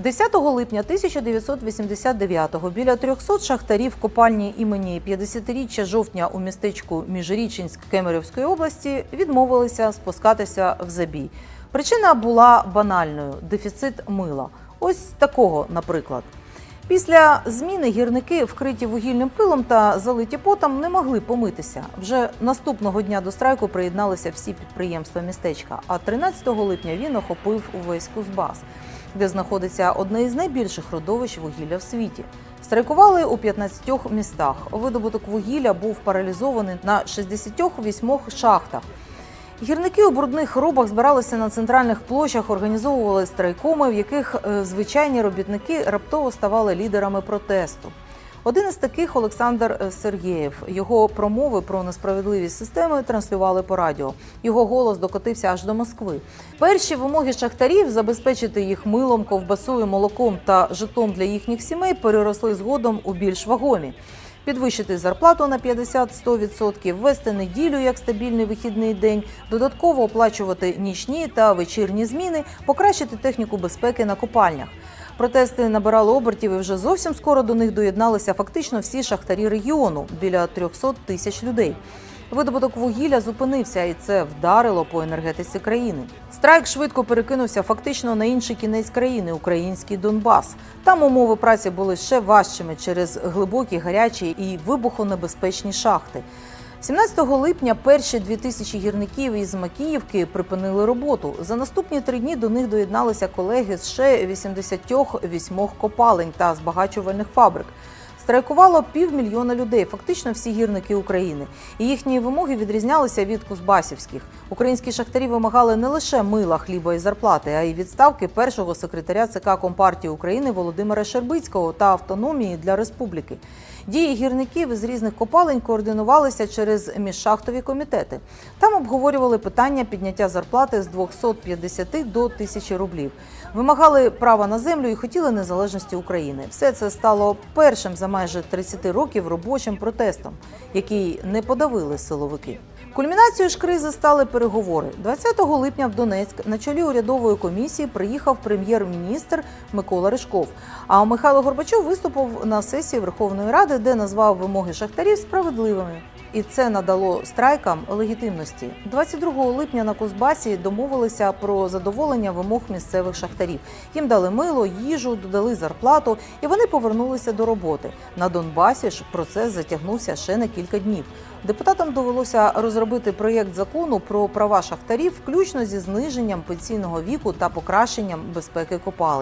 10 липня 1989-го біля 300 шахтарів копальні імені 50-річчя жовтня у містечку Міжрічинськ Кемерівської області відмовилися спускатися в забій. Причина була банальною дефіцит мила. Ось такого, наприклад. Після зміни гірники, вкриті вугільним пилом та залиті потом, не могли помитися. Вже наступного дня до страйку приєдналися всі підприємства містечка. А 13 липня він охопив увесь Кузбас, де знаходиться одне із найбільших родовищ вугілля в світі. Страйкували у 15 містах. Видобуток вугілля був паралізований на 68 шахтах. Гірники у брудних робах збиралися на центральних площах, організовували страйкоми, в яких е, звичайні робітники раптово ставали лідерами протесту. Один із таких Олександр е, Сергєєв. Його промови про несправедливість системи транслювали по радіо. Його голос докотився аж до Москви. Перші вимоги шахтарів забезпечити їх милом, ковбасою, молоком та житом для їхніх сімей переросли згодом у більш вагомі. Підвищити зарплату на 50-100%, ввести неділю як стабільний вихідний день, додатково оплачувати нічні та вечірні зміни, покращити техніку безпеки на копальнях. Протести набирали обертів і вже зовсім скоро до них доєдналися фактично всі шахтарі регіону біля 300 тисяч людей. Видобуток вугілля зупинився, і це вдарило по енергетиці країни. Страйк швидко перекинувся фактично на інший кінець країни український Донбас. Там умови праці були ще важчими через глибокі, гарячі і вибухонебезпечні шахти. 17 липня перші 2000 гірників із Макіївки припинили роботу. За наступні три дні до них доєдналися колеги з ще 88 копалень та збагачувальних фабрик. Страйкувало півмільйона людей, фактично всі гірники України. І їхні вимоги відрізнялися від кузбасівських. Українські шахтарі вимагали не лише мила, хліба і зарплати, а й відставки першого секретаря ЦК Компартії України Володимира Щербицького та автономії для республіки. Дії гірників із різних копалень координувалися через міжшахтові комітети. Там обговорювали питання підняття зарплати з 250 до 1000 рублів. Вимагали права на землю і хотіли незалежності України. Все це стало першим за майже 30 років робочим протестом, який не подавили силовики. Кульмінацією ж кризи стали переговори. 20 липня в Донецьк на чолі урядової комісії приїхав прем'єр-міністр Микола Ришков. А Михайло Горбачов виступив на сесії Верховної Ради, де назвав вимоги шахтарів справедливими. І це надало страйкам легітимності. 22 липня на Кузбасі домовилися про задоволення вимог місцевих шахтарів. Їм дали мило, їжу, додали зарплату, і вони повернулися до роботи. На Донбасі ж процес затягнувся ще на кілька днів. Депутатам довелося розробити проєкт закону про права шахтарів, включно зі зниженням пенсійного віку та покращенням безпеки копалень.